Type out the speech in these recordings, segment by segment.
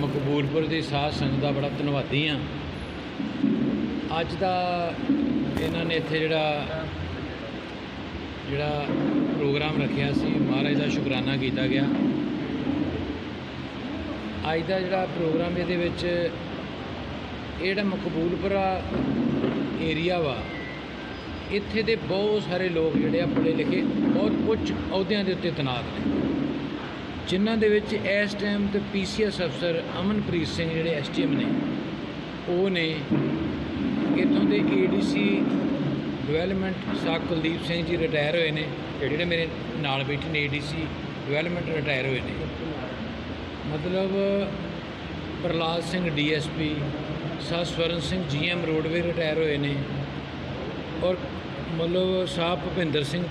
ਮਕਬੂਲਪੁਰ ਦੀ ਸਾਧ ਸੰਗਤ ਦਾ ਬੜਾ ਧੰਨਵਾਦੀ ਹਾਂ। ਅੱਜ ਦਾ ਇਹਨਾਂ ਨੇ ਇੱਥੇ ਜਿਹੜਾ ਜਿਹੜਾ ਪ੍ਰੋਗਰਾਮ ਰੱਖਿਆ ਸੀ, ਮਹਾਰਾਜ ਦਾ ਸ਼ੁਕਰਾਨਾ ਕੀਤਾ ਗਿਆ। ਅੱਜ ਦਾ ਜਿਹੜਾ ਪ੍ਰੋਗਰਾਮ ਇਹਦੇ ਵਿੱਚ, ਇਹ ਜਿਹੜਾ ਮਕਬੂਲਪੁਰਾ ਏਰੀਆ ਵਾ, ਇੱਥੇ ਦੇ ਬਹੁਤ ਸਾਰੇ ਲੋਕ ਜਿਹੜੇ ਆ ਪੜ੍ਹੇ ਲਿਖੇ, ਬਹੁਤ ਉੱਚ ਅਹੁਦਿਆਂ ਦੇ ਉੱਤੇ ਤੈਨਾਤ ਨੇ। ਜਿਨ੍ਹਾਂ ਦੇ ਵਿੱਚ ਇਸ ਟਾਈਮ ਤੇ ਪੀਸੀਐਸ ਅਫਸਰ ਅਮਨਪ੍ਰੀਤ ਸਿੰਘ ਜਿਹੜੇ ਐਸਟੀਐਮ ਨੇ, ਉਹ ਨੇ ਇੱਥੋਂ ਦੇ ਏਡੀਸੀ ਡਿਵੈਲਪਮੈਂਟ ਸਾਕ ਕੁਲਦੀਪ ਸਿੰਘ ਜੀ ਰਿਟਾਇਰ ਹੋਏ ਨੇ ਜਿਹੜੇ ਮੇਰੇ ਨਾਲ ਬੈਠੇ ਨੇ ਏਡੀਸੀ ਡਿਵੈਲਪਮੈਂਟ ਰਿਟਾਇਰ ਹੋਏ ਨੇ। ਮਤਲਬ ਪ੍ਰਲਾਦ ਸਿੰਘ ਡੀਐਸਪੀ ਸਾ Swaran Singh GM roadway retire ਹੋਏ ਨੇ, ਔਰ ਮਤਲਬ ਸਾਹਿਬ ਭੁਪਿੰਦਰ ਸਿੰਘ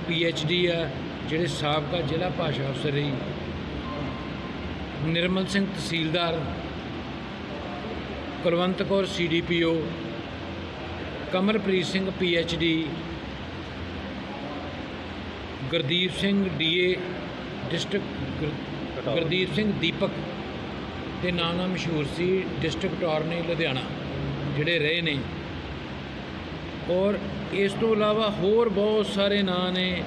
ਡੀ ਆ, ਜਿਹੜੇ ਸਾਬਕਾ ਜ਼ਿਲ੍ਹਾ ਭਾਸ਼ਾ ਅਫਸਰ ਰਹੀ ਨਿਰਮਲ ਸਿੰਘ ਤਹਿਸੀਲਦਾਰ Kulwant Kaur CDPO Kamalpreet Singh D Gurdeep Singh DA district ਗੁਰ- ਗੁਰਦੀਪ ਸਿੰਘ ਦੀਪਕ ਦੇ ਨਾਂ ਨਾਲ ਮਸ਼ਹੂਰ ਸੀ ਡਿਸਟ੍ਰਿਕਟ ਅਟਾਰਨੀ ਲੁਧਿਆਣਾ ਜਿਹੜੇ ਰਹੇ ਨੇ। ਔਰ ਇਸ ਤੋਂ ਇਲਾਵਾ ਹੋਰ ਬਹੁਤ ਸਾਰੇ ਨਾਂ ਨੇ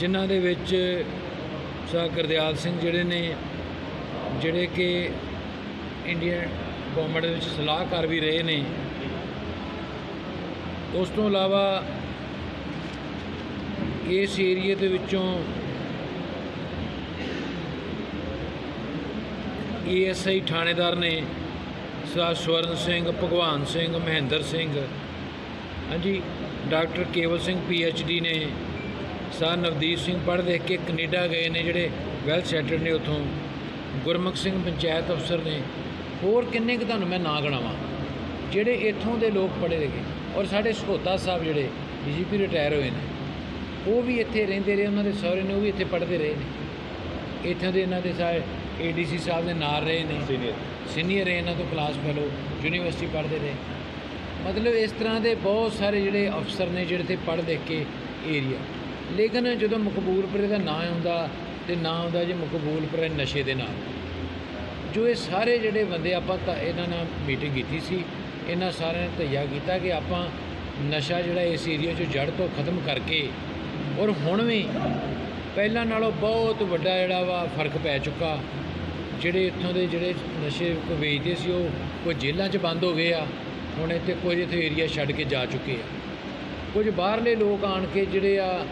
ਜਿਨ੍ਹਾਂ ਦੇ ਵਿੱਚ ਸਾ ਗੁਰਦਿਆਲ ਸਿੰਘ ਜਿਹੜੇ ਨੇ ਜਿਹੜੇ ਕਿ ਇੰਡੀਅਨ ਗਵਰਨਮੈਂਟ ਦੇ ਵਿੱਚ ਸਲਾਹਕਾਰ ਵੀ ਰਹੇ ਨੇ, ਉਸ ਤੋਂ ਇਲਾਵਾ ਇਸ ਏਰੀਏ ਦੇ ਵਿੱਚੋਂ ਏਐਸਆਈ ਥਾਣੇਦਾਰ ਨੇ ਸਰ ਸਵਰਨ ਸਿੰਘ, ਭਗਵਾਨ ਸਿੰਘ, ਮਹਿੰਦਰ ਸਿੰਘ, ਹਾਂਜੀ, ਡਾਕਟਰ ਕੇਵਲ ਸਿੰਘ ਡੀ ਨੇ, ਸਰ ਨਵਦੀਪ ਸਿੰਘ ਪੜ੍ਹ ਲਿਖ ਕੇ ਕੈਨੇਡਾ ਗਏ ਨੇ ਜਿਹੜੇ ਵੈਲ ਸੈਟਲਡ ਨੇ ਉਥੋਂ। ਗੁਰਮੁਖ ਸਿੰਘ ਪੰਚਾਇਤ ਅਫਸਰ ਨੇ ਹੋਰ ਕਿੰਨੇ ਕੁ ਤੁਹਾਨੂੰ ਮੈਂ ਨਾਂ ਗਣਾਵਾਂ ਜਿਹੜੇ ਇੱਥੋਂ ਦੇ ਲੋਕ ਪੜ੍ਹੇ ਲਿਖੇ ਔਰ ਸਾਡੇ ਸਹੋਤਾ ਸਾਹਿਬ ਜਿਹੜੇ ਡੀਜੀਪੀ ਰਿਟਾਇਰ ਹੋਏ ਨੇ ਉਹ ਵੀ ਇੱਥੇ ਰਹਿੰਦੇ ਰਹੇ ਉਹਨਾਂ ਦੇ ਸਹੁਰੇ ਨੇ ਉਹ ਵੀ ਇੱਥੇ ਪੜ੍ਹਦੇ ਰਹੇ ਨੇ। ਇੱਥੋਂ ਦੇ ਇਹਨਾਂ ਦੇ ਸਾਰੇ ਏਡੀਸੀ ਸਾਹਿਬ ਦੇ ਨਾਲ ਰਹੇ ਨੇ। ਸੀਨੀਅਰ ਸੀਨੀਅਰ ਰਹੇ ਇਹਨਾਂ ਤੋਂ ਕਲਾਸ ਫੈਲੋ ਯੂਨੀਵਰਸਿਟੀ ਪੜ੍ਹਦੇ ਰਹੇ। ਮਤਲਬ ਇਸ ਤਰ੍ਹਾਂ ਦੇ ਬਹੁਤ ਸਾਰੇ ਜਿਹੜੇ ਅਫਸਰ ਨੇ ਜਿਹੜੇ ਤੇ ਪੜ੍ਹ ਲਿਖ ਕੇ ਏਰੀਆ ਲੇਕਿਨ ਜਦੋਂ ਮਕਬੂਲਪੁਰੇ ਦਾ ਨਾਂ ਆਉਂਦਾ ਤੇ ਨਾ ਆਉਂਦਾ ਜੇ ਮਕਬੂਲਪੁਰੇ ਨਸ਼ੇ ਦੇ ਨਾਲ ਜੋ ਇਹ ਸਾਰੇ ਜਿਹੜੇ ਬੰਦੇ ਆਪਾਂ ਤਾਂ ਇਹਨਾਂ ਨਾਲ ਮੀਟਿੰਗ ਕੀਤੀ ਸੀ, ਇਹਨਾਂ ਸਾਰਿਆਂ ਨੇ ਧਈਆ ਕੀਤਾ ਕਿ ਆਪਾਂ ਨਸ਼ਾ ਜਿਹੜਾ ਇਸ ਏਰੀਆ 'ਚੋਂ ਜੜ ਤੋਂ ਖਤਮ ਕਰਕੇ ਔਰ ਹੁਣ ਵੀ ਪਹਿਲਾਂ ਨਾਲੋਂ ਬਹੁਤ ਵੱਡਾ ਜਿਹੜਾ ਵਾ ਫ਼ਰਕ ਪੈ ਚੁੱਕਾ। ਜਿਹੜੇ ਇੱਥੋਂ ਦੇ ਜਿਹੜੇ ਨਸ਼ੇ ਕੋ ਵੇਚਦੇ ਸੀ, ਉਹ ਕੋਈ ਜੇਲ੍ਹਾਂ 'ਚ ਬੰਦ ਹੋ ਗਏ ਆ, ਹੁਣ ਇੱਥੇ ਕੁਝ ਇੱਥੇ ਏਰੀਆ ਛੱਡ ਕੇ ਜਾ ਚੁੱਕੇ ਆ। ਕੁਝ ਬਾਹਰਲੇ ਲੋਕ ਆਣ ਕੇ ਜਿਹੜੇ ਆ,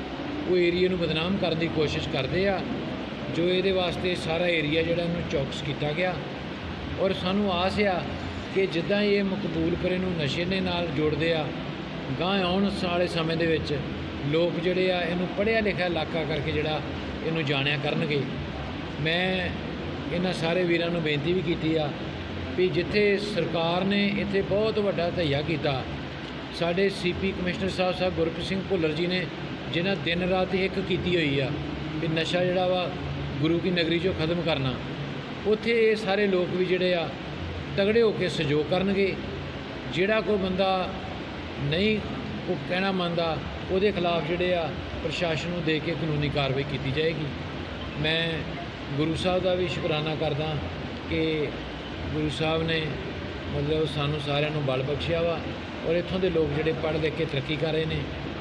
ਉਹ ਏਰੀਆ ਨੂੰ ਬਦਨਾਮ ਕਰਨ ਦੀ ਕੋਸ਼ਿਸ਼ ਕਰਦੇ ਆ ਜੋ ਇਹਦੇ ਵਾਸਤੇ ਸਾਰਾ ਏਰੀਆ ਜਿਹੜਾ ਇਹਨੂੰ ਚੌਕਸ ਕੀਤਾ ਗਿਆ। ਔਰ ਸਾਨੂੰ ਆਸ ਆ ਕਿ ਜਿੱਦਾਂ ਇਹ ਮਕਬੂਲਪੁਰੇ ਨੂੰ ਨਸ਼ੇ ਦੇ ਨਾਲ ਜੋੜਦੇ ਆ ਗਾਂ ਆਉਣ ਵਾਲੇ ਸਮੇਂ ਦੇ ਵਿੱਚ ਲੋਕ ਜਿਹੜੇ ਆ ਇਹਨੂੰ ਪੜ੍ਹਿਆ ਲਿਖਿਆ ਇਲਾਕਾ ਕਰਕੇ ਜਿਹੜਾ ਇਹਨੂੰ ਜਾਣਿਆ ਕਰਨਗੇ। ਮੈਂ ਇਹਨਾਂ ਸਾਰੇ ਵੀਰਾਂ ਨੂੰ ਬੇਨਤੀ ਵੀ ਕੀਤੀ ਆ ਵੀ ਜਿੱਥੇ ਸਰਕਾਰ ਨੇ ਇੱਥੇ ਬਹੁਤ ਵੱਡਾ ਧਈਆ ਕੀਤਾ, ਸਾਡੇ ਸੀਪੀ ਕਮਿਸ਼ਨਰ ਸਾਹਿਬ ਸਾਹਿਬ ਗੁਰਪ੍ਰੀਤ ਸਿੰਘ ਭੁੱਲਰ ਜੀ ਨੇ, ਜਿਨ੍ਹਾਂ ਦਿਨ ਰਾਤ ਇੱਕ ਕੀਤੀ ਹੋਈ ਆ ਵੀ ਨਸ਼ਾ ਜਿਹੜਾ ਵਾ ਗੁਰੂ ਕੀ ਨਗਰੀ ਚੋਂ ਖਤਮ ਕਰਨਾ। ਉੱਥੇ ਇਹ ਸਾਰੇ ਲੋਕ ਵੀ ਜਿਹੜੇ ਆ, ਤਗੜੇ ਹੋ ਕੇ ਸਹਿਯੋਗ ਕਰਨਗੇ। ਜਿਹੜਾ ਕੋਈ ਬੰਦਾ ਨਹੀਂ, ਉਹ ਕਹਿਣਾ ਮੰਨਦਾ, ਉਹਦੇ ਖਿਲਾਫ ਜਿਹੜੇ ਆ, ਪ੍ਰਸ਼ਾਸਨ ਨੂੰ ਦੇ ਕੇ ਕਾਨੂੰਨੀ ਕਾਰਵਾਈ ਕੀਤੀ ਜਾਏਗੀ। ਮੈਂ ਗੁਰੂ ਸਾਹਿਬ ਦਾ ਵੀ ਸ਼ੁਕਰਾਨਾ ਕਰਦਾ ਕਿ ਗੁਰੂ ਸਾਹਿਬ ਨੇ ਮਤਲਬ ਸਾਨੂੰ ਸਾਰਿਆਂ ਨੂੰ ਬਲ ਬਖਸ਼ਿਆ ਵਾ ਔਰ ਇੱਥੋਂ ਦੇ ਲੋਕ ਜਿਹੜੇ ਪੜ੍ਹ ਲਿਖ ਕੇ ਤਰੱਕੀ ਕਰ ਰਹੇ ਨੇ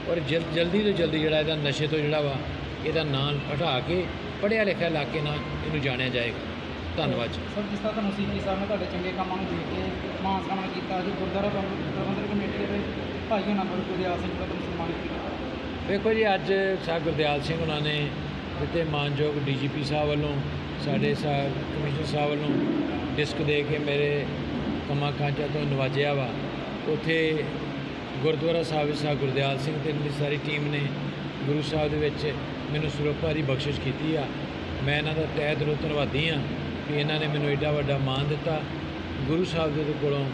ਔਰ ਜਲ ਜਲਦੀ ਤੋਂ ਜਲਦੀ ਜਿਹੜਾ ਇਹਦਾ ਨਸ਼ੇ ਤੋਂ ਜਿਹੜਾ ਵਾ, ਇਹਦਾ ਨਾਂ ਹਟਾ ਕੇ ਪੜ੍ਹਿਆ ਲਿਖਿਆ ਇਲਾਕੇ ਨਾਲ ਇਹਨੂੰ ਜਾਣਿਆ ਜਾਏਗਾ। ਧੰਨਵਾਦ ਜੀ। ਸਰ ਜਿਸ ਤਰ੍ਹਾਂ ਤੁਹਾਨੂੰ ਸੀਪੀ ਸਾਹਿਬ ਨੇ ਤੁਹਾਡੇ ਚੰਗੇ ਕੰਮਾਂ ਨੂੰ ਦੇਖ ਕੇ ਮਾਨ ਸਨਮਾਨ ਕੀਤਾ ਜੀ ਗੁਰਦੁਆਰਾ ਪ੍ਰਬੰਧ- ਪ੍ਰਬੰਧਕ ਕਮੇਟੀ ਦੇ ਭਾਈ ਹੋਣਾ ਕੋਲ ਗੁਰਦਿਆਲ ਸਿੰਘ ਦਾ ਤੁਹਾਨੂੰ ਸਨਮਾਨਿਤ ਕੀਤਾ। ਵੇਖੋ ਜੀ ਅੱਜ ਸਾਹਿਬ ਗੁਰਦਿਆਲ ਸਿੰਘ ਉਹਨਾਂ ਨੇ ਦਿੱਤੇ ਮਾਨਯੋਗ ਡੀਜੀਪੀ ਸਾਹਿਬ ਵੱਲੋਂ ਸਾਡੇ ਸਾਹਿਬ ਕਮਿਸ਼ਨਰ ਸਾਹਿਬ ਵੱਲੋਂ ਡਿਸਕ ਦੇ ਕੇ ਮੇਰੇ ਕੰਮਾਂ ਕਾਂਜਾਂ ਤੋਂ ਨਵਾਜਿਆ ਵਾ। ਉੱਥੇ ਗੁਰਦੁਆਰਾ ਸਾਹਿਬ ਵਿੱਚ ਸਾਹਿਬ ਗੁਰਦਿਆਲ ਸਿੰਘ ਤੇ ਮੇਰੀ ਸਾਰੀ ਟੀਮ ਨੇ ਗੁਰੂ ਸਾਹਿਬ ਦੇ ਵਿੱਚ ਮੈਨੂੰ ਸਰੋਪਾ ਦੀ ਬਖਸ਼ਿਸ਼ ਕੀਤੀ ਆ। ਮੈਂ ਇਹਨਾਂ ਦਾ ਤਹਿ ਦਿਲੋਂ ਧੰਨਵਾਦੀ ਆ ਕਿ ਇਹਨਾਂ ਨੇ ਮੈਨੂੰ ਐਡਾ ਵੱਡਾ ਮਾਣ ਦਿੱਤਾ। ਗੁਰੂ ਸਾਹਿਬ ਦੇ ਕੋਲੋਂ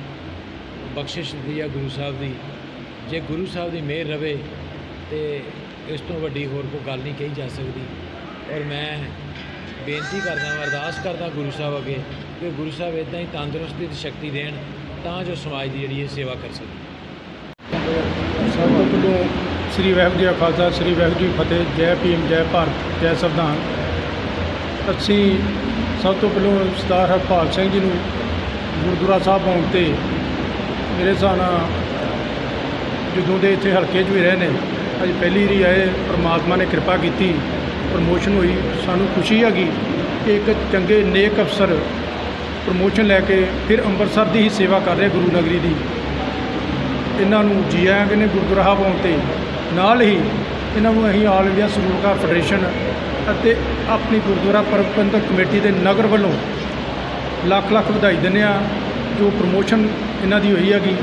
ਬਖਸ਼ਿਸ਼ ਦਿੱਤੀ ਆ ਗੁਰੂ ਸਾਹਿਬ ਦੀ। ਜੇ ਗੁਰੂ ਸਾਹਿਬ ਦੀ ਮਿਹਰ ਰਵੇ ਤੇ ਇਸ ਤੋਂ ਵੱਡੀ ਹੋਰ ਕੋਈ ਗੱਲ ਨਹੀਂ ਕਹੀ ਜਾ ਸਕਦੀ। ਔਰ ਮੈਂ ਬੇਨਤੀ ਕਰਦਾ ਅਰਦਾਸ ਕਰਦਾ ਗੁਰੂ ਸਾਹਿਬ ਅੱਗੇ ਕਿ ਗੁਰੂ ਸਾਹਿਬ ਇਦਾਂ ਹੀ ਤੰਦਰੁਸਤੀ ਦੀ ਸ਼ਕਤੀ ਦੇਣ ਤਾਂ ਜੋ ਸਮਾਜ ਦੀ ਜਿਹੜੀ ਇਹ ਸੇਵਾ ਕਰ ਸਕੇ। ਸਭ ਤੋਂ ਸ੍ਰੀ ਵਾਹਿਗੁਰੂ ਜੀ ਕਾ ਖਾਲਸਾ, ਸ੍ਰੀ ਵਾਹਿਗੁਰੂ ਜੀ ਫਤਿਹ, ਜੈ ਭੀਮ, ਜੈ ਭਾਰਤ, ਜੈ ਸੰਵਿਧਾਨ। ਅਸੀਂ ਸਭ ਤੋਂ ਪਹਿਲਾਂ ਸਰਦਾਰ ਹਰਪਾਲ ਸਿੰਘ ਜੀ ਨੂੰ ਗੁਰਦੁਆਰਾ ਸਾਹਿਬ ਆਉਣ ਤੇ ਮੇਰੇ ਹਿਸਾਬ ਨਾਲ ਜਦੋਂ ਦੇ ਇੱਥੇ ਹਲਕੇ 'ਚ ਵੀ ਰਹੇ ਨੇ ਅੱਜ ਪਹਿਲੀ ਵਾਰੀ ਆਏ, ਪ੍ਰਮਾਤਮਾ ਨੇ ਕਿਰਪਾ ਕੀਤੀ, ਪ੍ਰਮੋਸ਼ਨ ਹੋਈ। ਸਾਨੂੰ ਖੁਸ਼ੀ ਹੈਗੀ ਕਿ ਇੱਕ ਚੰਗੇ ਨੇਕ ਅਫਸਰ ਪ੍ਰਮੋਸ਼ਨ ਲੈ ਕੇ ਫਿਰ ਅੰਮ੍ਰਿਤਸਰ ਦੀ ਹੀ ਸੇਵਾ ਕਰ ਰਹੇ ਗੁਰੂ ਨਗਰੀ ਦੀ। ਇਹਨਾਂ ਨੂੰ ਜੀ ਆਇਆਂ ਕਹਿੰਦੇ ਗੁਰਦੁਆਰਾ ਸਾਹਿਬ ਆਉਣ ਤੇ। ਨਾਲ ਹੀ ਇਹਨਾਂ ਨੂੰ ਅਸੀਂ ਆਲ ਇੰਡੀਆ ਸਰੂਲਕਾਰ ਫੈਡਰੇਸ਼ਨ ਅਤੇ ਆਪਣੀ ਗੁਰਦੁਆਰਾ ਪ੍ਰਬੰਧਕ ਕਮੇਟੀ ਦੇ ਨਗਰ ਵੱਲੋਂ ਲੱਖ ਲੱਖ ਵਧਾਈ ਦਿੰਦੇ ਆ ਜੋ ਪ੍ਰਮੋਸ਼ਨ ਇਹਨਾਂ ਦੀ ਹੋਈ ਹੈਗੀ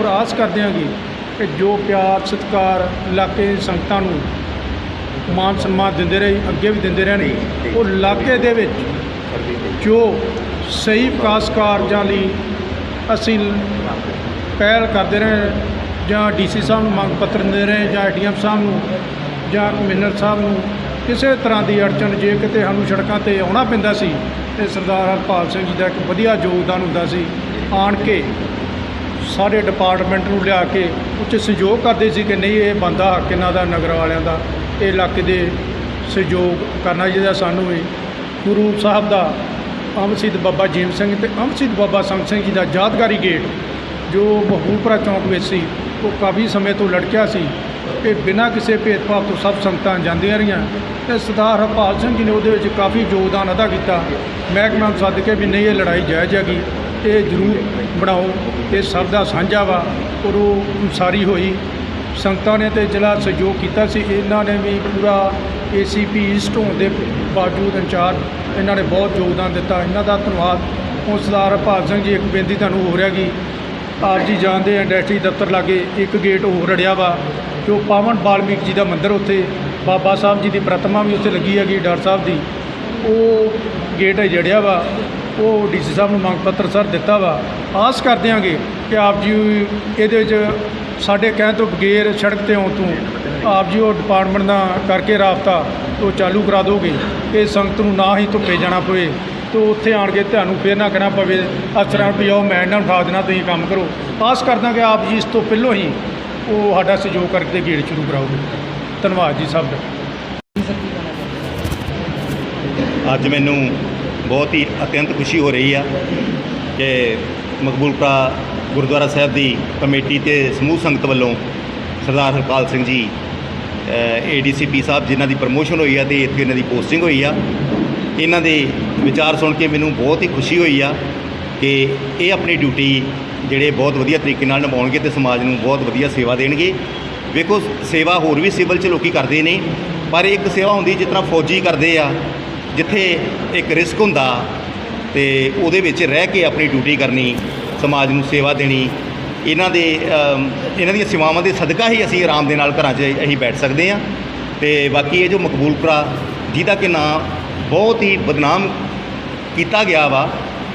ਔਰ ਆਸ ਕਰਦੇ ਹਾਂ ਕਿ ਜੋ ਪਿਆਰ, ਸਤਿਕਾਰ ਇਲਾਕੇ ਦੀ ਸੰਗਤਾਂ ਨੂੰ ਮਾਨ ਸਨਮਾਨ ਦਿੰਦੇ ਰਹੇ, ਅੱਗੇ ਵੀ ਦਿੰਦੇ ਰਹਿਣ, ਉਹ ਇਲਾਕੇ ਦੇ ਵਿੱਚ ਜੋ ਸਹੀ ਵਿਕਾਸ ਕਾਰਜਾਂ ਲਈ ਅਸੀਂ ਪਹਿਲ ਕਰਦੇ ਰਹੇ ਜਾਂ ਡੀਸੀ ਸਾਹਿਬ ਨੂੰ ਮੰਗ ਪੱਤਰ ਦਿੰਦੇ ਰਹੇ ਜਾਂ ਏਡੀਐਮ ਸਾਹਿਬ ਨੂੰ ਜਾਂ ਕਮਿਸ਼ਨਰ ਸਾਹਿਬ ਨੂੰ, ਕਿਸੇ ਤਰ੍ਹਾਂ ਦੀ ਅੜਚਨ ਜੇ ਕਿਤੇ ਸਾਨੂੰ ਸੜਕਾਂ ਤੇ ਆਉਣਾ ਪੈਂਦਾ ਸੀ ਤੇ ਸਰਦਾਰ ਹਰਪਾਲ ਸਿੰਘ ਜੀ ਦਾ ਇੱਕ ਵਧੀਆ ਯੋਗਦਾਨ ਹੁੰਦਾ ਸੀ, ਆਣ ਕੇ ਸਾਰੇ ਡਿਪਾਰਟਮੈਂਟ ਨੂੰ ਲਿਆ ਕੇ ਉੱਚ ਸਹਿਯੋਗ ਕਰਦੇ ਸੀ ਕਿ ਨਹੀਂ ਇਹ ਬੰਦਾ ਹੱਕ ਇਹਨਾਂ ਦਾ, ਨਗਰ ਵਾਲਿਆਂ ਦਾ, ਇਹ ਇਲਾਕੇ ਦੇ ਸਹਿਯੋਗ ਕਰਨਾ ਚਾਹੀਦਾ ਸਾਨੂੰ ਵੀ। ਗੁਰੂ ਸਾਹਿਬ ਦਾ ਅੰਮ੍ਰਿਤ ਸ਼ਹੀਦ ਬਾਬਾ ਜੀਮ ਸਿੰਘ ਤੇ ਅੰਮ੍ਰਿਤ ਸ਼ਹੀਦ ਬਾਬਾ ਸੰਤ ਸਿੰਘ ਜੀ ਦਾ ਯਾਦਗਾਰੀ ਗੇਟ, ਜੋ ਬਹੂਪੁਰਾ ਚੌਂਕ ਵਿੱਚ ਸੀ ਉਹ ਕਾਫੀ ਸਮੇਂ ਤੋਂ ਲੜਕਿਆ ਸੀ ਇਹ ਬਿਨਾਂ ਕਿਸੇ ਭੇਦਭਾਵ ਤੋਂ ਸਭ ਸੰਗਤਾਂ ਜਾਂਦੀਆਂ ਰਹੀਆਂ ਤੇ ਸਰਦਾਰ ਹਰਪਾਲ ਸਿੰਘ ਜੀ ਨੇ ਉਹਦੇ ਵਿੱਚ ਕਾਫੀ ਯੋਗਦਾਨ ਅਦਾ ਕੀਤਾ ਮਹਿਕਮਾ ਨੂੰ ਸੱਦ ਕੇ ਵੀ ਨਹੀਂ ਇਹ ਲੜਾਈ ਜਾਇਜ਼ ਹੈਗੀ ਇਹ ਜ਼ਰੂਰ ਬਣਾਓ ਇਹ ਸਭ ਦਾ ਸਾਂਝਾ ਵਾ ਔਰ ਉਹ ਸਾਰੀ ਹੋਈ ਸੰਗਤਾਂ ਨੇ ਤੇ ਜ਼ਿਲ੍ਹਾ ਸਹਿਯੋਗ ਕੀਤਾ ਸੀ ਇਹਨਾਂ ਨੇ ਵੀ ਪੂਰਾ ਏਸੀਪੀ ਈਸਟ ਹੋਣ ਦੇ ਬਾਵਜੂਦ ਇੰਚਾਰਜ ਇਹਨਾਂ ਨੇ ਬਹੁਤ ਯੋਗਦਾਨ ਦਿੱਤਾ ਇਹਨਾਂ ਦਾ ਧੰਨਵਾਦ ਹੁਣ ਸਰਦਾਰ ਹਰਪਾਲ ਸਿੰਘ ਜੀ ਇੱਕ ਬੇਨਤੀ ਤੁਹਾਨੂੰ ਹੋ ਰਿਹਾ ਕਿ ਆਪ ਜੀ ਜਾਣਦੇ ਇੰਡਸਟਰੀ ਦਫ਼ਤਰ ਲਾਗੇ ਇੱਕ ਗੇਟ ਹੋਰ ਰੜਿਆ ਵਾ, ਜੋ ਪਾਵਨ ਬਾਲਮੀਕ ਜੀ ਦਾ ਮੰਦਿਰ ਉੱਥੇ, ਬਾਬਾ ਸਾਹਿਬ ਜੀ ਦੀ ਪ੍ਰਤਿਮਾ ਵੀ ਉੱਥੇ ਲੱਗੀ ਹੈਗੀ, ਡਾਕਟਰ ਸਾਹਿਬ ਦੀ। ਉਹ ਗੇਟ ਹੈ ਜੜਿਆ ਵਾ, ਉਹ ਡੀਸੀ ਸਾਹਿਬ ਨੂੰ ਮੰਗ ਪੱਤਰ ਸਰ ਦਿੱਤਾ ਵਾ। ਆਸ ਕਰ ਦਿਆਂਗੇ ਕਿ ਆਪ ਜੀ ਇਹਦੇ ਵਿੱਚ ਸਾਡੇ ਕਹਿਣ ਤੋਂ ਬਗੈਰ ਸੜਕ ਤੇ ਆਉਣ ਤੋਂ ਆਪ ਜੀ ਉਹ ਡਿਪਾਰਟਮੈਂਟ ਦਾ ਕਰਕੇ ਰਾਬਤਾ ਉਹ ਚਾਲੂ ਕਰਾ ਦੋਗੇ। ਇਹ ਸੰਗਤ ਨੂੰ ਨਾ ਹੀ ਧੁੱਪੇ ਜਾਣਾ ਪਵੇ। ਤੇ ਉੱਥੇ ਆਣ ਕੇ ਤੁਹਾਨੂੰ ਫੇਰ ਨਾ ਕਹਿਣਾ ਪਵੇ ਅਫਸਰਾਂ ਨੂੰ ਵੀ ਆਓ, ਮੈਂ ਇਹਨਾਂ ਨੂੰ ਉਠਾ ਦੇਣਾ ਤੁਸੀਂ ਕੰਮ ਕਰੋ। ਆਸ ਕਰਦਾ ਕਿ ਆਪ ਜੀ ਇਸ ਤੋਂ ਪਹਿਲਾਂ ਹੀ ਉਹ ਸਾਡਾ ਸਹਿਯੋਗ ਕਰਕੇ ਗੇੜ ਸ਼ੁਰੂ ਕਰਾਓਗੇ ਧੰਨਵਾਦ ਜੀ ਸਭ ਦਾ। ਅੱਜ ਮੈਨੂੰ ਬਹੁਤ ਹੀ ਅਤਿਅੰਤ ਖੁਸ਼ੀ ਹੋ ਰਹੀ ਆ ਕਿ ਮਕਬੂਲਪੁਰਾ ਗੁਰਦੁਆਰਾ ਸਾਹਿਬ ਦੀ ਕਮੇਟੀ ਤੇ ਸਮੂਹ ਸੰਗਤ ਵੱਲੋਂ ਸਰਦਾਰ ਹਰਪਾਲ ਸਿੰਘ ਜੀ ਏਡੀਸੀਪੀ ਸਾਹਿਬ ਜਿਨ੍ਹਾਂ ਦੀ ਪ੍ਰਮੋਸ਼ਨ ਹੋਈ ਆ ਤੇ ਇੱਥੇ ਇਹਨਾਂ ਦੀ ਪੋਸਟਿੰਗ ਹੋਈ ਆ। ਇਹਨਾਂ ਦੇ ਵਿਚਾਰ ਸੁਣ ਕੇ ਮੈਨੂੰ ਬਹੁਤ ਹੀ ਖੁਸ਼ੀ ਹੋਈ ਆ ਕਿ ਇਹ ਆਪਣੀ ਡਿਊਟੀ ਜਿਹੜੇ ਬਹੁਤ ਵਧੀਆ ਤਰੀਕੇ ਨਾਲ ਨਿਭਾਉਣਗੇ ਤੇ ਸਮਾਜ ਨੂੰ ਬਹੁਤ ਵਧੀਆ ਸੇਵਾ ਦੇਣਗੇ। ਵੇਖੋ, ਸੇਵਾ ਹੋਰ ਵੀ ਸਿਵਲ 'ਚ ਲੋਕੀ ਕਰਦੇ ਨੇ, ਪਰ ਇੱਕ ਸੇਵਾ ਹੁੰਦੀ ਜਿਸ ਤਰ੍ਹਾਂ ਫੌਜੀ ਕਰਦੇ ਆ, ਜਿੱਥੇ ਇੱਕ ਰਿਸਕ ਹੁੰਦਾ ਤੇ ਉਹਦੇ ਵਿੱਚ ਰਹਿ ਕੇ ਆਪਣੀ ਡਿਊਟੀ ਕਰਨੀ, ਸਮਾਜ ਨੂੰ ਸੇਵਾ ਦੇਣੀ, ਇਹਨਾਂ ਦੇ ਇਹਨਾਂ ਦੀਆਂ ਸੇਵਾਵਾਂ ਦੇ ਸਦਕਾ ਹੀ ਅਸੀਂ ਆਰਾਮ ਦੇ ਨਾਲ ਘਰਾਂ 'ਚ ਅਸੀਂ ਬੈਠ ਸਕਦੇ ਹਾਂ ਤੇ ਬਾਕੀ ਇਹ ਜੋ ਮਕਬੂਲਪੁਰਾ, ਜਿਹਦਾ ਕਿ ਨਾਂ ਬਹੁਤ ਹੀ ਬਦਨਾਮ ਕੀਤਾ ਗਿਆ ਵਾ।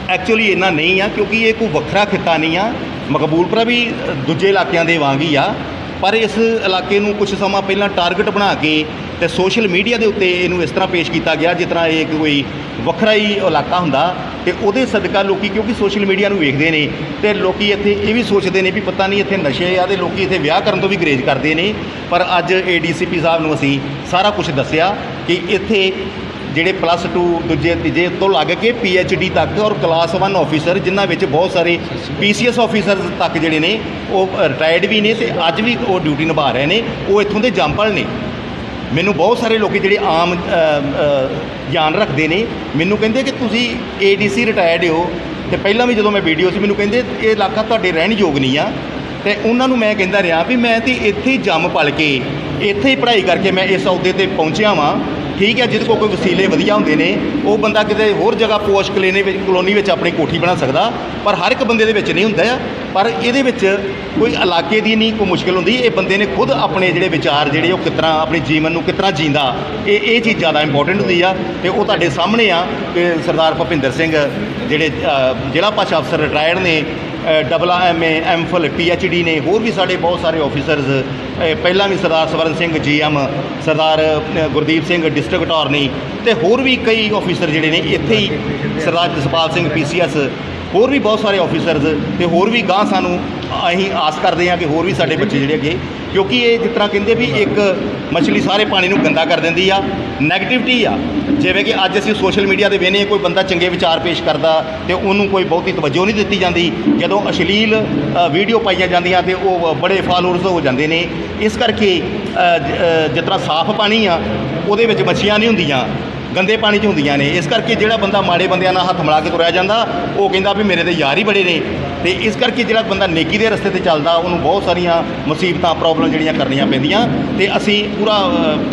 ਐਕਚੁਅਲੀ ਇੰਨਾ ਨਹੀਂ ਆ, ਕਿਉਂਕਿ ਇਹ ਕੋਈ ਵੱਖਰਾ ਖਿੱਤਾ ਨਹੀਂ ਆ। ਮਕਬੂਲਪੁਰਾ ਵੀ ਦੂਜੇ ਇਲਾਕਿਆਂ ਦੇ ਵਾਂਗ ਹੀ ਆ। ਪਰ ਇਸ ਇਲਾਕੇ ਨੂੰ ਕੁਝ ਸਮਾਂ ਪਹਿਲਾਂ ਟਾਰਗੇਟ ਬਣਾ ਕੇ ਤੇ ਸੋਸ਼ਲ ਮੀਡੀਆ ਦੇ ਉੱਤੇ ਇਹਨੂੰ ਇਸ ਤਰ੍ਹਾਂ ਪੇਸ਼ ਕੀਤਾ ਗਿਆ, ਜਿਸ ਤਰ੍ਹਾਂ ਇਹ ਕੋਈ ਵੱਖਰਾ ਹੀ ਇਲਾਕਾ ਹੁੰਦਾ। ਤੇ ਉਹਦੇ ਸਦਕਾ ਲੋਕੀ, ਕਿਉਂਕਿ ਸੋਸ਼ਲ ਮੀਡੀਆ ਨੂੰ ਵੇਖਦੇ ਨੇ ਤੇ ਲੋਕੀ ਇੱਥੇ ਇਹ ਵੀ ਸੋਚਦੇ ਨੇ ਵੀ ਪਤਾ ਨਹੀਂ ਇੱਥੇ ਨਸ਼ੇ ਆ ਤੇ ਲੋਕੀ ਇੱਥੇ ਵਿਆਹ ਕਰਨ ਤੋਂ ਵੀ ਗਰੇਜ ਕਰਦੇ ਨੇ। ਪਰ ਅੱਜ ਏਡੀਸੀਪੀ ਸਾਹਿਬ ਨੂੰ ਅਸੀਂ ਸਾਰਾ ਕੁਝ ਦੱਸਿਆ ਕਿ ਇੱਥੇ ਜਿਹੜੇ ਪਲੱਸ 2 ਦੂਜੇ ਤੀਜੇ ਤੋਂ ਲੱਗ ਕੇ ਡੀ ਤੱਕ ਔਰ ਕਲਾਸ 1 ਆਫੀਸਰ ਜਿਨ੍ਹਾਂ ਵਿੱਚ ਬਹੁਤ ਸਾਰੇ ਪੀਸੀਐਸ ਆਫੀਸਰ ਤੱਕ ਜਿਹੜੇ ਨੇ, ਉਹ ਰਿਟਾਇਰਡ ਵੀ ਨੇ ਤੇ ਅੱਜ ਵੀ ਉਹ ਡਿਊਟੀ ਨਿਭਾ ਰਹੇ ਨੇ, ਉਹ ਇੱਥੋਂ ਦੇ ਜੰਪਲ ਨੇ। ਮੈਨੂੰ ਬਹੁਤ ਸਾਰੇ ਲੋਕੀ ਜਿਹੜੇ ਆਮ ਗਿਆਨ ਰੱਖਦੇ ਨੇ, ਮੈਨੂੰ ਕਹਿੰਦੇ ਕਿ ਤੁਸੀਂ ਏਡੀਸੀ ਰਿਟਾਇਰਡ ਹੋ, ਤੇ ਪਹਿਲਾਂ ਵੀ ਜਦੋਂ ਮੈਂ ਵੀਡੀਓ ਸੀ, ਮੈਨੂੰ ਕਹਿੰਦੇ ਇਹ ਇਲਾਕਾ ਤੁਹਾਡੇ ਰਹਿਣ ਯੋਗ ਨਹੀਂ ਆ। ਤੇ ਉਹਨਾਂ ਨੂੰ ਮੈਂ ਕਹਿੰਦਾ ਰਿਹਾ ਵੀ ਮੈਂ ਤੇ ਇੱਥੇ ਹੀ ਜੰਮ ਪਲ ਕੇ, ਇੱਥੇ ਹੀ ਪੜ੍ਹਾਈ ਕਰਕੇ ਮੈਂ ਇਸ ਅਹੁਦੇ ਤੇ ਪਹੁੰਚਿਆ ਵਾਂ। ਠੀਕ ਹੈ, ਜਿਹਦੇ ਕੋਲ ਕੋਈ ਵਸੀਲੇ ਵਧੀਆ ਹੁੰਦੇ ਨੇ, ਉਹ ਬੰਦਾ ਕਿਤੇ ਹੋਰ ਜਗ੍ਹਾ ਪੋਸ਼ ਕਲੋਨੀ ਵਿੱਚ ਕਲੋਨੀ ਵਿੱਚ ਆਪਣੀ ਕੋਠੀ ਬਣਾ ਸਕਦਾ, ਪਰ ਹਰ ਇੱਕ ਬੰਦੇ ਦੇ ਵਿੱਚ ਨਹੀਂ ਹੁੰਦਾ ਆ। ਪਰ ਇਹਦੇ ਵਿੱਚ ਕੋਈ ਇਲਾਕੇ ਦੀ ਨਹੀਂ, ਕੋਈ ਮੁਸ਼ਕਲ ਹੁੰਦੀ, ਇਹ ਬੰਦੇ ਨੇ ਖੁਦ ਆਪਣੇ ਜਿਹੜੇ ਵਿਚਾਰ ਜਿਹੜੇ ਉਹ ਕਿਤਨਾ ਆਪਣੇ ਜੀਵਨ ਨੂੰ ਕਿਤਨਾ ਜੀਂਦਾ, ਇਹ ਇਹ ਚੀਜ਼ ਜ਼ਿਆਦਾ ਇੰਪੋਰਟੈਂਟ ਹੁੰਦੀ ਆ। ਤੇ ਉਹ ਤੁਹਾਡੇ ਸਾਹਮਣੇ ਆ ਕਿ ਸਰਦਾਰ ਭੁਪਿੰਦਰ ਸਿੰਘ ਜਿਹੜੇ ਜ਼ਿਲ੍ਹਾ ਭਾਸ਼ਾ ਅਫਸਰ ਰਿਟਾਇਰਡ ਨੇ double M A M phil P H D ਨੇ, ਹੋਰ ਵੀ ਸਾਡੇ ਬਹੁਤ ਸਾਰੇ ਆਫੀਸਰਸ ਪਹਿਲਾਂ ਵੀ Sardar Swaran Singh ji M Sardar Gurdeep Singh district attorney ਤੇ ਹੋਰ ਵੀ ਕਈ ਆਫੀਸਰ ਜਿਹੜੇ ਨੇ, ਇੱਥੇ ਹੀ Sardar Jaspal Singh P C S ਹੋਰ ਵੀ ਬਹੁਤ ਸਾਰੇ ਆਫੀਸਰਸ ਤੇ ਹੋਰ ਵੀ ਗਾਂ ਸਾਨੂੰ ਅਸੀਂ ਆਸ ਕਰਦੇ ਹਾਂ ਕਿ ਹੋਰ ਵੀ ਸਾਡੇ ਬੱਚੇ ਜਿਹੜੇ ਅੱਗੇ, ਕਿਉਂਕਿ ਇਹ ਜਿਸ ਤਰ੍ਹਾਂ ਕਹਿੰਦੇ ਵੀ ਇੱਕ ਮਛਲੀ ਸਾਰੇ ਪਾਣੀ ਨੂੰ ਗੰਦਾ ਕਰ ਦਿੰਦੀ ਆ ਨੈਗੇਟਿਵਿਟੀ ਆ। ਜਿਵੇਂ ਕਿ ਅੱਜ ਅਸੀਂ ਸੋਸ਼ਲ ਮੀਡੀਆ ਤੇ ਵੇਖਦੇ ਕੋਈ ਬੰਦਾ ਚੰਗੇ ਵਿਚਾਰ ਪੇਸ਼ ਕਰਦਾ ਤੇ ਉਹਨੂੰ ਕੋਈ ਬਹੁਤੀ ਤਵੱਜੋ ਨਹੀਂ ਦਿੱਤੀ ਜਾਂਦੀ। ਜਦੋਂ ਅਸ਼ਲੀਲ ਵੀਡੀਓ ਪਾਈਆਂ ਜਾਂਦੀਆਂ ਤੇ ਉਹ ਬੜੇ ਫਾਲੋਅਰਸ ਹੋ ਜਾਂਦੇ ਨੇ। ਇਸ ਕਰਕੇ ਅ, ਜਿਸ ਤਰ੍ਹਾਂ ਸਾਫ਼ ਪਾਣੀ ਆ ਉਹਦੇ ਵਿੱਚ ਮੱਛੀਆਂ ਨਹੀਂ ਹੁੰਦੀਆਂ ਗੰਦੇ ਪਾਣੀ 'ਚ ਹੁੰਦੀਆਂ ਨੇ। ਇਸ ਕਰਕੇ ਜਿਹੜਾ ਬੰਦਾ ਮਾੜੇ ਬੰਦਿਆਂ ਨਾਲ ਹੱਥ ਮਿਲਾ ਕੇ ਤੁਰਿਆ ਜਾਂਦਾ ਉਹ ਕਹਿੰਦਾ ਵੀ ਮੇਰੇ ਤੇ ਯਾਰ ਹੀ ਬੜੇ ਨੇ। ਤੇ ਇਸ ਕਰਕੇ ਜਿਹੜਾ ਬੰਦਾ ਨੇਕੀ ਦੇ ਰਸਤੇ ਤੇ ਚੱਲਦਾ ਉਹਨੂੰ ਬਹੁਤ ਸਾਰੀਆਂ ਮੁਸੀਬਤਾਂ ਪ੍ਰੋਬਲਮ ਜਿਹੜੀਆਂ ਕਰਨੀਆਂ ਪੈਂਦੀਆਂ ਤੇ ਅਸੀਂ ਪੂਰਾ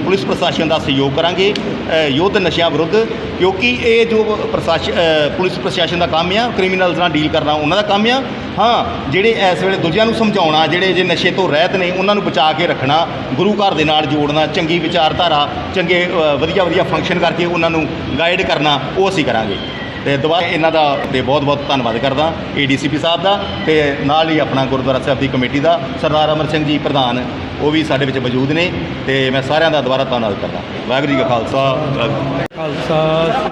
ਪੁਲਿਸ ਪ੍ਰਸ਼ਾਸਨ ਦਾ ਸਹਿਯੋਗ ਕਰਾਂਗੇ ਅ, ਯੁੱਧ ਨਸ਼ਿਆਂ ਵਿਰੁੱਧ ਕਿਉਂਕਿ ਇਹ ਜੋ ਪ੍ਰਸ਼ਾਸਨ ਪੁਲਿਸ ਪ੍ਰਸ਼ਾਸਨ ਦਾ ਕੰਮ ਆ ਕ੍ਰਿਮੀਨਲਸ ਨਾਲ ਡੀਲ ਕਰਨਾ ਉਹਨਾਂ ਦਾ ਕੰਮ ਆ। ਹਾਂ ਜਿਹੜੇ ਇਸ ਵੇਲੇ ਦੂਜਿਆਂ ਨੂੰ ਸਮਝਾਉਣਾ ਜਿਹੜੇ ਜੇ ਨਸ਼ੇ ਤੋਂ ਰਹਿਤ ਨੇ ਉਹਨਾਂ ਨੂੰ ਬਚਾ ਕੇ ਰੱਖਣਾ ਗੁਰੂ ਘਰ ਦੇ ਨਾਲ ਜੋੜਨਾ ਚੰਗੀ ਵਿਚਾਰਧਾਰਾ ਚੰਗੇ ਵਧੀਆ ਵਧੀਆ ਫੰਕਸ਼ਨ ਕਰਕੇ ਉਹਨਾਂ ਨੂੰ ਗਾਈਡ ਕਰਨਾ ਉਹ ਅਸੀਂ ਕਰਾਂਗੇ। ਤੇ ਦੁਬਾਰਾ ਇਹਨਾਂ ਦਾ ਤੇ ਬਹੁਤ ਬਹੁਤ ਧੰਨਵਾਦ ਕਰਦਾ ਏਡੀਸੀਪੀ ਸਾਹਿਬ ਦਾ ਤੇ ਨਾਲ ਹੀ ਆਪਣਾ ਗੁਰਦੁਆਰਾ ਸਾਹਿਬ ਦੀ ਕਮੇਟੀ ਦਾ ਸਰਦਾਰ ਅਮਰ ਸਿੰਘ ਜੀ ਪ੍ਰਧਾਨ, ਉਹ ਵੀ ਸਾਡੇ ਵਿੱਚ ਮੌਜੂਦ ਨੇ ਤੇ ਮੈਂ ਸਾਰਿਆਂ ਦਾ ਦੁਬਾਰਾ ਧੰਨਵਾਦ ਕਰਦਾ। ਵਾਹਿਗੁਰੂ ਜੀ ਕਾ ਖਾਲਸਾ, ਵਾਹਿਗੁਰੂ ਜੀ ਖਾਲਸਾ।